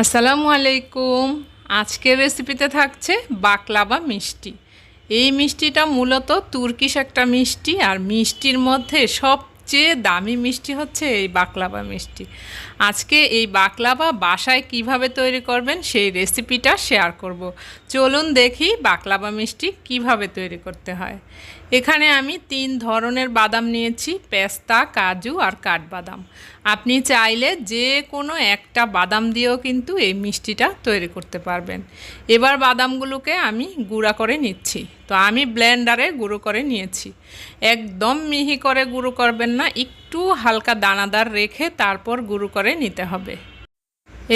আসসালামু আলাইকুম। আজকের রেসিপিতে থাকছে বাকলাবা মিষ্টি। এই মিষ্টিটা মূলত তুর্কিশ একটা মিষ্টি আর মিষ্টির মধ্যে সবচেয়ে দামি মিষ্টি হচ্ছে এই বাকলাবা মিষ্টি। আজকে এই বাকলাবা বাসায় কীভাবে তৈরি করবেন সেই রেসিপিটা শেয়ার করব। চলুন দেখি বাকলাবা মিষ্টি কীভাবে তৈরি করতে হয়। এখানে আমি তিন ধরনের বাদাম নিয়েছি, পেস্তা, কাজু আর কাঠবাদাম। আপনি চাইলে যে কোনো একটা বাদাম দিয়েও কিন্তু এই মিষ্টিটা তৈরি করতে পারবেন। এবার বাদামগুলোকে আমি গুঁড়া করে নিচ্ছি। তো আমি ব্লেন্ডারে গুঁড়ো করে নিয়েছি। একদম মিহি করে গুঁড়ো করবেন না, একটু হালকা দানাদার রেখে তারপর গুঁড়ো করে নিতে হবে।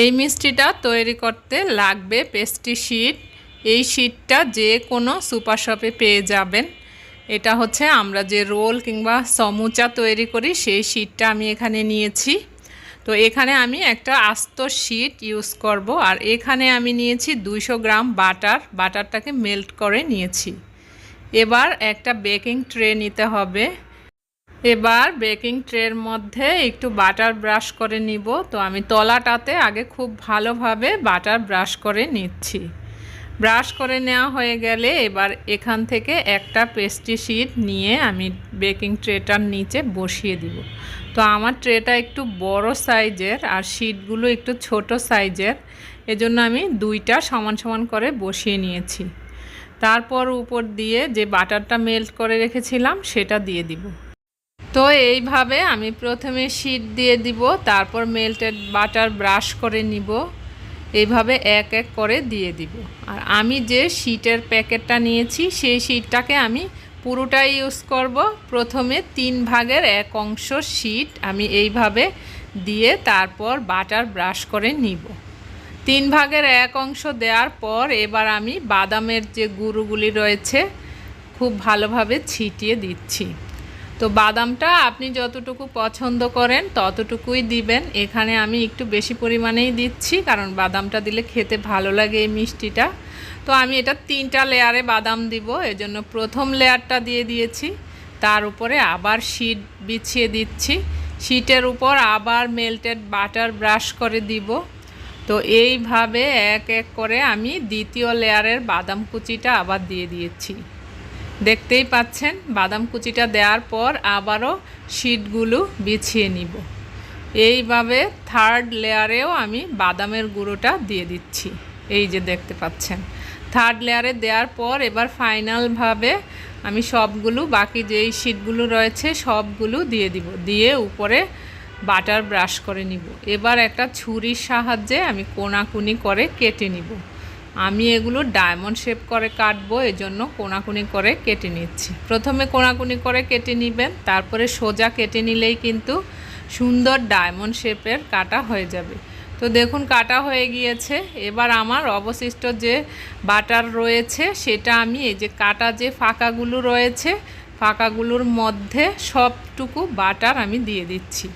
এই মিষ্টিটা তৈরি করতে লাগবে পেস্টি শিট এই শিটটা যে কোনো সুপার শপে পেয়ে যাবেন। এটা হচ্ছে আমরা যে রোল কিংবা সমুচা তৈরি করি, সেই শিটটা আমি এখানে নিয়েছি। তো এখানে আমি একটা আস্ত শিট ইউজ করব আর এখানে আমি নিয়েছি দুইশো গ্রাম বাটার। বাটারটাকে মেল্ট করে নিয়েছি। এবার একটা বেকিং ট্রে নিতে হবে। এবার বেকিং ট্রের মধ্যে একটু বাটার ব্রাশ করে নিব। তো আমি তলাটাতে আগে খুব ভালোভাবে বাটার ব্রাশ করে নিচ্ছি। ব্রাশ করে নেওয়া হয়ে গেলে এবার এখান থেকে একটা পেস্ট্রি শিট নিয়ে আমি বেকিং ট্রেটার নিচে বসিয়ে দিব। তো আমার ট্রেটা একটু বড় সাইজের আর শিটগুলো একটু ছোট সাইজের, এজন্য আমি দুইটা সমান সমান করে বসিয়ে নিয়েছি। তারপর উপর দিয়ে যে বাটারটা মেল্ট করে রেখেছিলাম সেটা দিয়ে দিব। তো এইভাবে আমি প্রথমে শিট দিয়ে দিব, তারপর মেল্টেড বাটার ব্রাশ করে নিব। এইভাবে এক এক করে দিয়ে দিব। আর আমি যে শিটের প্যাকেটটা নিয়েছি, সেই শিটটাকে আমি পুরোটাই ইউজ করব। প্রথমে তিন ভাগের এক অংশ শিট আমি এইভাবে দিয়ে তারপর বাটার ব্রাশ করে নিব। তিন ভাগের এক অংশ দেওয়ার পর এবার আমি বাদামের যে গুঁড়োগুলি রয়েছে, খুব ভালোভাবে ছিটিয়ে দিচ্ছি। তো বাদামটা আপনি যতটুকু পছন্দ করেন ততটুকুই দিবেন। এখানে আমি একটু বেশি পরিমাণেই দিচ্ছি, কারণ বাদামটা দিলে খেতে ভালো লাগে এই মিষ্টিটা। তো আমি এটা তিনটা লেয়ারে বাদাম দিব, এজন্য প্রথম লেয়ারটা দিয়ে দিয়েছি। তার উপরে আবার শিট বিছিয়ে দিচ্ছি। শিটের উপর আবার মেল্টেড বাটার ব্রাশ করে দিব। তো এইভাবে এক এক করে আমি দ্বিতীয় লেয়ারের বাদাম কুচিটা আবার দিয়ে দিয়েছি। দেখতেই পাচ্ছেন, বাদাম কুচিটা দেওয়ার পর আবারও শিটগুলো বিছিয়ে নিব। এইভাবে থার্ড লেয়ারেও আমি বাদামের গুঁড়োটা দিয়ে দিচ্ছি। এই যে দেখতে পাচ্ছেন। থার্ড লেয়ারে দেওয়ার পর এবার ফাইনালভাবে আমি সবগুলো, বাকি যেই শিটগুলো রয়েছে সবগুলো দিয়ে দিব। দিয়ে উপরে বাটার ব্রাশ করে নিব। এবার একটা ছুরির সাহায্যে আমি কোনাকুনি করে কেটে নিব। আমি এগুলো ডায়মন্ড শেপ করে কাটবো, এজন্য কোনাকুনি করে কেটে নিচ্ছি। প্রথমে কোনাকুনি করে কেটে নেবেন, তারপরে সোজা কেটে নিলেই কিন্তু সুন্দর ডায়মন্ড শেপের কাটা হয়ে যাবে। তো দেখুন, কাটা হয়ে গিয়েছে। এবার আমার অবশিষ্ট যে বাটার রয়েছে, সেটা আমি এই যে কাটা যে ফাঁকাগুলো রয়েছে, ফাঁকাগুলোর মধ্যে সবটুকু বাটার আমি দিয়ে দিচ্ছি।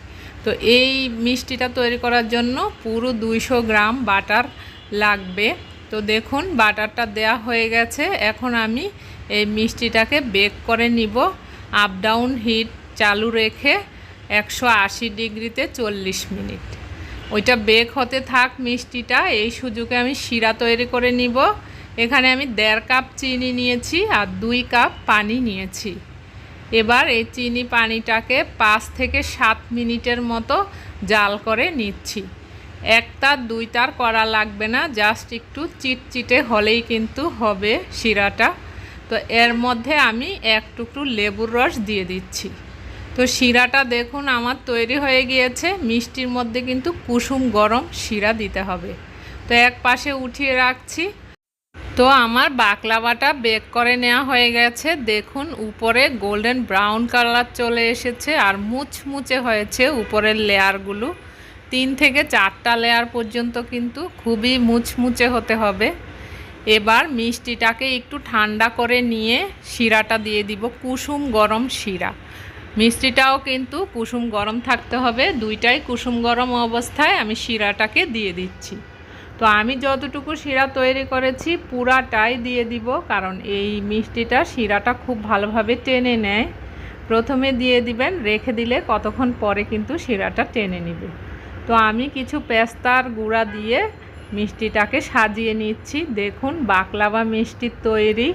তো এই মিষ্টিটা তৈরি করার জন্য পুরো দুইশো গ্রাম বাটার লাগবে। তো দেখুন, বাটারটা দেয়া হয়ে গেছে। এখন আমি এই মিষ্টিটাকে বেক করে নিব। আপ ডাউন হিট চালু রেখে একশো আশি ডিগ্রিতে চল্লিশ মিনিট। ওইটা বেক হতে থাক মিষ্টিটা, এই সুযোগে আমি শিরা তৈরি করে নিব। এখানে আমি দেড় কাপ চিনি নিয়েছি আর দুই কাপ পানি নিয়েছি। এবার এই চিনি পানিটাকে পাঁচ থেকে সাত মিনিটের মতো জাল করে নিচ্ছি। একটার দুইটার করা লাগবে না জাস্ট একটু চিটচিটে হলেই কিন্তু হবে শিরাটা। তো এর মধ্যে আমি এক টুকরো লেবুর রস দিয়ে দিচ্ছি। তো শিরাটা দেখুন আমার তৈরি হয়ে গিয়েছে, মিষ্টির মধ্যে কিন্তু কুসুম গরম শিরা দিতে হবে। তো এক পাশে উঠিয়ে রাখছি। তো আমার বাকলাবাটা বেক করে নেওয়া হয়ে গেছে। দেখুন উপরে গোল্ডেন ব্রাউন কালার চলে এসেছে আর মুচমুচে হয়েছে উপরের লেয়ারগুলো। তিন থেকে চারটা লেয়ার পর্যন্ত কিন্তু খুবই মুচমুচে হতে হবে। এবার মিষ্টিটাকে একটু ঠান্ডা করে নিয়ে শিরাটা দিয়ে দিব কুসুম গরম শিরা। মিষ্টিটাও কিন্তু কুসুম গরম থাকতে হবে, দুইটাই কুসুম গরম অবস্থায় আমি শিরাটাকে দিয়ে দিচ্ছি। তো আমি যতটুকু শিরা তৈরি করেছি পুরাটাই দিয়ে দিব, কারণ এই মিষ্টিটা শিরাটা খুব ভালোভাবে টেনে নেয়। প্রথমে দিয়ে দিবেন, রেখে দিলে কতক্ষণ পরে কিন্তু শিরাটা টেনে নিবে। তো আমি কিছু পেস্তার গুঁড়া দিয়ে মিষ্টিটাকে সাজিয়ে নিচ্ছি। দেখুন বাকলাভা মিষ্টির তৈরি।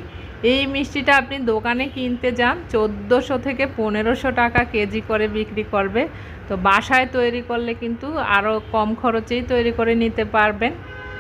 এই মিষ্টিটা আপনি দোকানে কিনতে যান, চোদ্দোশো থেকে পনেরোশো টাকা কেজি করে বিক্রি করবে। তো বাসায় তৈরি করলে কিন্তু আরও কম খরচেই তৈরি করে নিতে পারবেন।